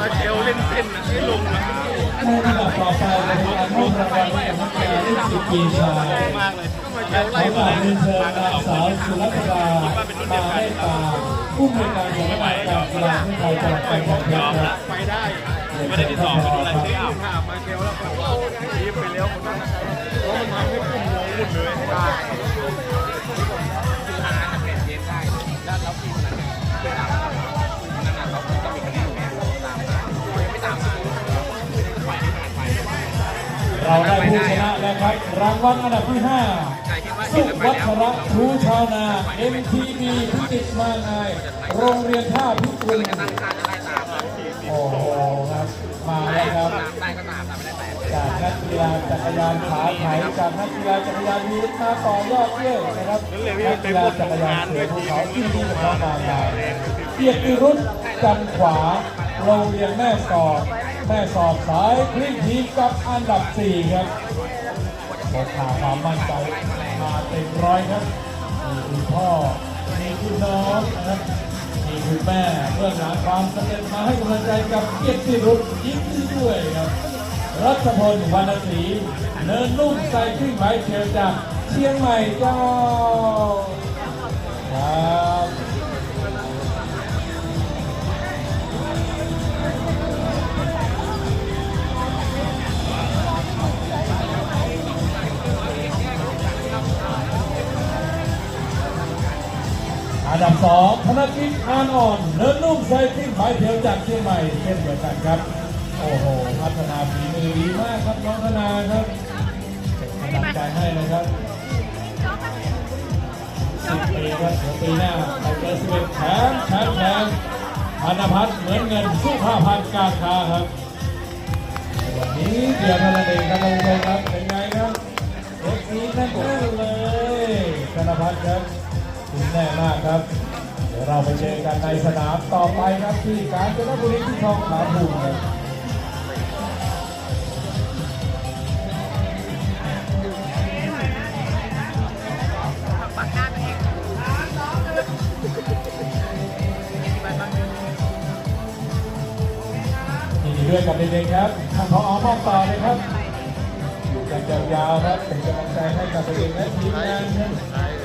มาเจลเล่นเส้นนะให้ลงนะในลำดับต่อไปเราจะมอบรางวัลให้กับนักกีฬาที่สิบปีชายมากเลยและลขอไล่บเลยเรียนเชิญนางสาวสุรัตดามาให้ตาผู้บริการของการกีฬาที่ไทยจังหวัดกำแพงเพชรครับไปได้ไม่ได้ที่สองเป็นอะไรที่ข้ามมาเจลแล้วก็รีบไปเลี้ยวคนนั้นเพราะมันทำให้พุ่งงงวุ่นเลย เราได้ผู้ชนะแล้วครับรางวัลอันดับที่5สุวัชระครูชาวนา MTB พิจิตรมานายโรงเรียนท่าพิกุลโอ้โหครับมาแล้วครับจากนักกีฬาจักรยานขาไถจากนักกีฬาจักรยานวีมาต่อยอดด้วยนะครับนักกีฬาจักรยานเสือภูเขาที่มีพระมารดาเกียรติรุ่นจันขวาโรงเรียนแม่สอด แม่สอดสายพลิกทีกับอันดับ 4 ครับโอกาความมั่นใจมาเต็มร้อยครับมีคุณพ่อมีคุณน้องนะครับมีคุณแม่เพื่อนหลังความสำเร็จมาให้กำลังใจกับเกียรติรุ่นยิ้มด้วยครับรัชพลวรรณศรีเนินนุ่มใส่ขึ้นไม้เชียวจากเชียงใหม่เจ้า อันดับสองธนกิจอานอ่อนเนินนุ่มใส่ขึ้นไม้เชียวจากเชียงใหม่เช่นเดียวกันครับ โอ้โห พัฒนาฝีมือดีมากครับน้องธนาครับกำลังใจให้นะครับสิบปีครับเดี๋ยวปีหน้าไปเจอสิบเอ็ดแชมป์แชมป์แชมป์ธนพัฒน์เหมือนเงินสู้ผ้าพันกาคาครับวันนี้เดียวเท่านั้นเองครับท่านผู้ชมครับเป็นไงครับเอ็กซีแน่นเลยธนพัฒน์ครับ คุณแน่มากครับ เดี๋ยวเราไปเจอกันในสนามต่อไปครับที่กาญจนบุรีที่ทองผาภูมิครับยินดีด้วยกับเด็กๆครับท่านผอมอบต่อเลยครับอยู่กันยาวๆครับเป็นกำลังใจให้กับเด็กๆและทีมงานครับ